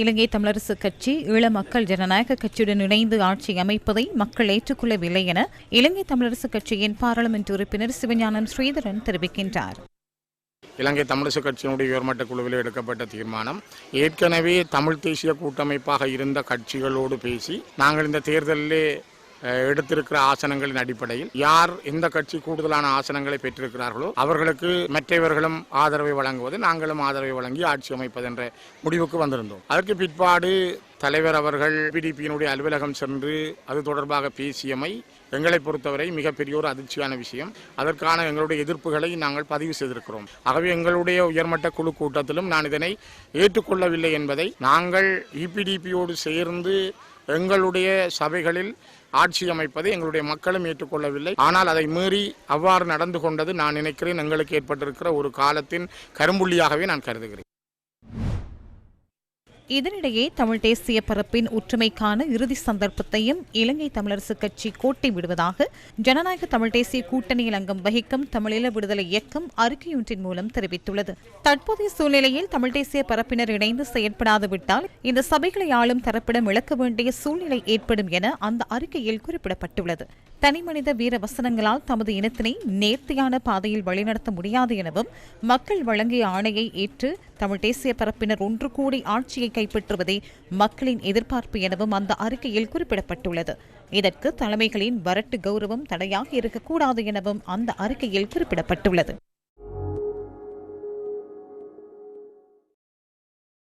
இலங்கை தமிழரசு கட்சி ஈழ மக்கள் ஜனநாயக கட்சியுடன் இணைந்து ஆட்சி அமைப்பதை மக்கள் ஏற்றுக்கொள்ளவில்லை என இலங்கை தமிழரசு கட்சியின் பாராளுமன்ற உறுப்பினர் சிவஞானம் ஸ்ரீதரன் தெரிவிக்கின்றார். இலங்கை தமிழரசு கட்சியினுடைய உயர்மட்ட குழுவில் எடுக்கப்பட்ட தீர்மானம் ஏற்கனவே தமிழ் தேசிய கூட்டமைப்பாக இருந்த கட்சிகளோடு பேசி நாங்கள் இந்த தேர்தலிலே எடுத்திருக்கிற ஆசனங்களின் அடிப்படையில் யார் எந்த கட்சி கூடுதலான ஆசனங்களை பெற்றிருக்கிறார்களோ அவர்களுக்கு மற்றவர்களும் ஆதரவை வழங்குவது நாங்களும் ஆதரவை வழங்கி ஆட்சி அமைப்பது என்ற முடிவுக்கு வந்திருந்தோம். அதற்கு பிற்பாடு தலைவர் அவர்கள் பிடிபியினுடைய அலுவலகம் சென்று அது தொடர்பாக பேசியமை எங்களை பொறுத்தவரை மிகப்பெரிய ஒரு அதிர்ச்சியான விஷயம். அதற்கான எங்களுடைய எதிர்ப்புகளை நாங்கள் பதிவு செய்திருக்கிறோம். ஆகவே எங்களுடைய உயர்மட்ட குழு கூட்டத்திலும் நான் இதனை ஏற்றுக்கொள்ளவில்லை என்பதை நாங்கள் இபிடிபியோடு சேர்ந்து எங்களுடைய சபைகளில் ஆட்சி அமைப்பதை எங்களுடைய மக்களும் ஏற்றுக்கொள்ளவில்லை. ஆனால் அதை மீறி அவ்வாறு நடந்து கொண்டது நான் நினைக்கிறேன் எங்களுக்கு ஏற்பட்டிருக்கிற ஒரு காலத்தின் கரும்புள்ளியாகவே நான் கருதுகிறேன். இதனிடையே தமிழ் தேசிய பரப்பின் ஒற்றுமைக்கான இறுதி சந்தர்ப்பத்தையும் இலங்கை தமிழரசு கட்சி கோட்டை விடுவதாக ஜனநாயக தமிழ் தேசிய கூட்டணியில் அங்கம் வகிக்கும் தமிழீழ விடுதலை இயக்கம் அறிக்கையொன்றின் மூலம் தெரிவித்துள்ளது. தற்போதைய சூழ்நிலையில் தமிழ் தேசிய பரப்பினர் இணைந்து செயற்படாது விட்டால் இந்த சபைகளை ஆளும் தரப்பிடம் இழக்க வேண்டிய சூழ்நிலை ஏற்படும் என அந்த அறிக்கையில் குறிப்பிடப்பட்டுள்ளது. தனிமனித வீர வசனங்களால் தமது இனத்தினை நேர்த்தியான பாதையில் வழிநடத்த முடியாது எனவும் மக்கள் வழங்கிய ஆணையை ஏற்று தமிழ் தேசிய பரப்பினர் ஒன்று கூடி ஆட்சியை கைப்பற்றுவதே மக்களின் எதிர்பார்ப்பு எனவும் அந்த அறிக்கையில் குறிப்பிடப்பட்டுள்ளது. இதற்கு தலைமைகளின் வரட்டு கௌரவம் தடையாக இருக்கக்கூடாது எனவும் அந்த அறிக்கையில் குறிப்பிடப்பட்டுள்ளது.